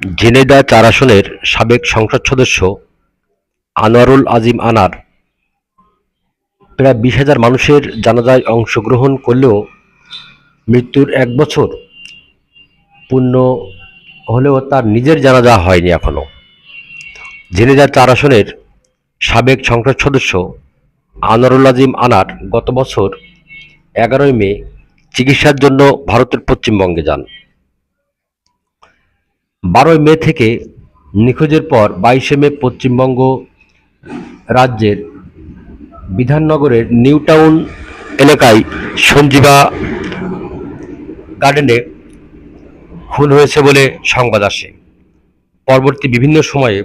ঝিনেদা চার আসনের সাবেক সংসদ সদস্য আনোয়ারুল আজিম আনার প্রায় বিশ হাজার মানুষের জানাজায় অংশগ্রহণ করলেও মৃত্যুর এক বছর পূর্ণ হলেও তার নিজের জানাজা হয়নি এখনও। ঝিনেদা চার আসনের সাবেক সংসদ সদস্য আনোয়ারুল আজিম আনার গত বছর এগারোই মে চিকিৎসার জন্য ভারতের পশ্চিমবঙ্গে যান। বারোই মে থেকে নিখোঁজের পর বাইশে মে পশ্চিমবঙ্গ রাজ্যের বিধাননগরের নিউ টাউন এলাকায় সঞ্জীবা গার্ডেনে খুন হয়েছে বলে সংবাদ আসে। পরবর্তী বিভিন্ন সময়ে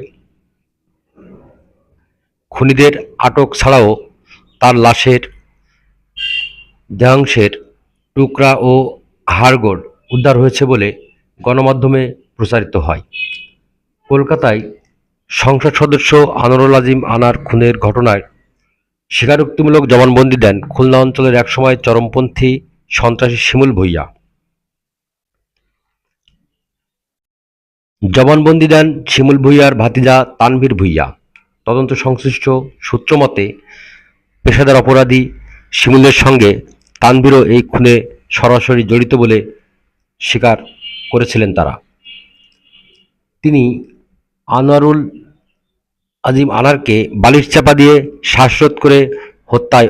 খুনিদের আটক ছাড়াও তার লাশের দেহাংশের টুকরা ও হাড়গোড় উদ্ধার হয়েছে বলে গণমাধ্যমে প্রচারিত হয়। কলকাতায় সংসদ সদস্য আনোয়ারুল আজিম আনার খুনের ঘটনায় স্বীকারোক্তিমূলক জবানবন্দি দেন খুলনা অঞ্চলের একসময় চরমপন্থী সন্ত্রাসী শিমুল ভূঁইয়া। জবানবন্দি দেন শিমুল ভূঁইয়ার ভাতিজা তানভীর ভূঁইয়া। তদন্ত সংশ্লিষ্ট সূত্র মতে, পেশাদার অপরাধী শিমুলের সঙ্গে তানভীরও এই খুনে সরাসরি জড়িত বলে স্বীকার করেছিলেন তারা। তিনি আনোয়ারুল আজিম আনারকে বালিশ চাপা দিয়ে শ্বাসরোধ করে হত্যায়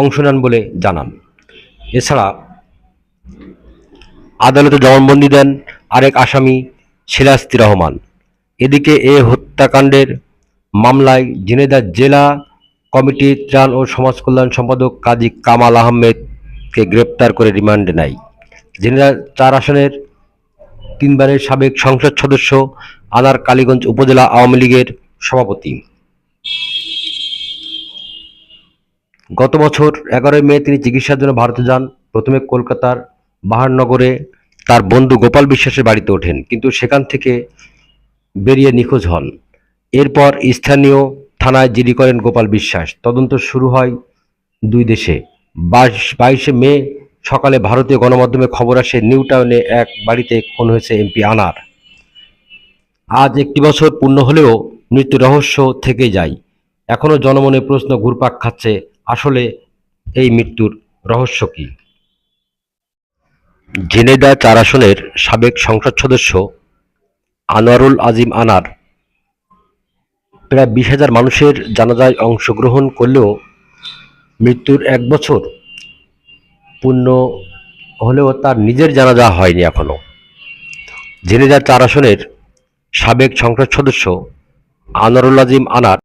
অংশ নেন বলে জানান। এছাড়া আদালতে জবানবন্দি দেন আরেক আসামি সিরাজতি রহমান। এদিকে এ হত্যাকাণ্ডের মামলায় ঝিনেদা জেলা কমিটির ত্রাণ ও সমাজ কল্যাণ সম্পাদক কাজী কামাল আহমেদকে গ্রেপ্তার করে রিমান্ডে নেয়। ঝিনেদা চার আসনের তিনবারের সাবেক সংসদ সদস্য আদার কালীগঞ্জ উপজেলা আওয়ামী লীগের সভাপতি। গত বছর এগারোই মে তিনি চিকিৎসার জন্য ভারতে যান। প্রথমে কলকাতার বাহারনগরে তার বন্ধু গোপাল বিশ্বাসের বাড়িতে ওঠেন, কিন্তু সেখান থেকে বেরিয়ে নিখোঁজ হন। এরপর স্থানীয় থানায় জিডি করেন গোপাল বিশ্বাস। তদন্ত শুরু হয় দুই দেশে। বাইশ মে সকালে ভারতীয় গণমাধ্যমে খবর আসে, নিউ টাউনে এক বাড়িতে খুন হয়েছে এমপি আনার। আজ একটি বছর পূর্ণ হলেও মৃত্যু রহস্য থেকে যায়। এখনও জনমনে প্রশ্ন ঘুরপাক খাচ্ছে, আসলে এই মৃত্যুর রহস্য কি? ঝিনেদা চার আসনের সাবেক সংসদ সদস্য আনোয়ারুল আজিম আনার প্রায় বিশ হাজার মানুষের জানাজায় অংশগ্রহণ করলেও মৃত্যুর এক বছর পূর্ণ হলেও তার নিজের জানাজা হয়নি এখনও ঝিনেদা চার আসনের সাবেক সংসদ সদস্য আনোয়ারুল আজিম আনার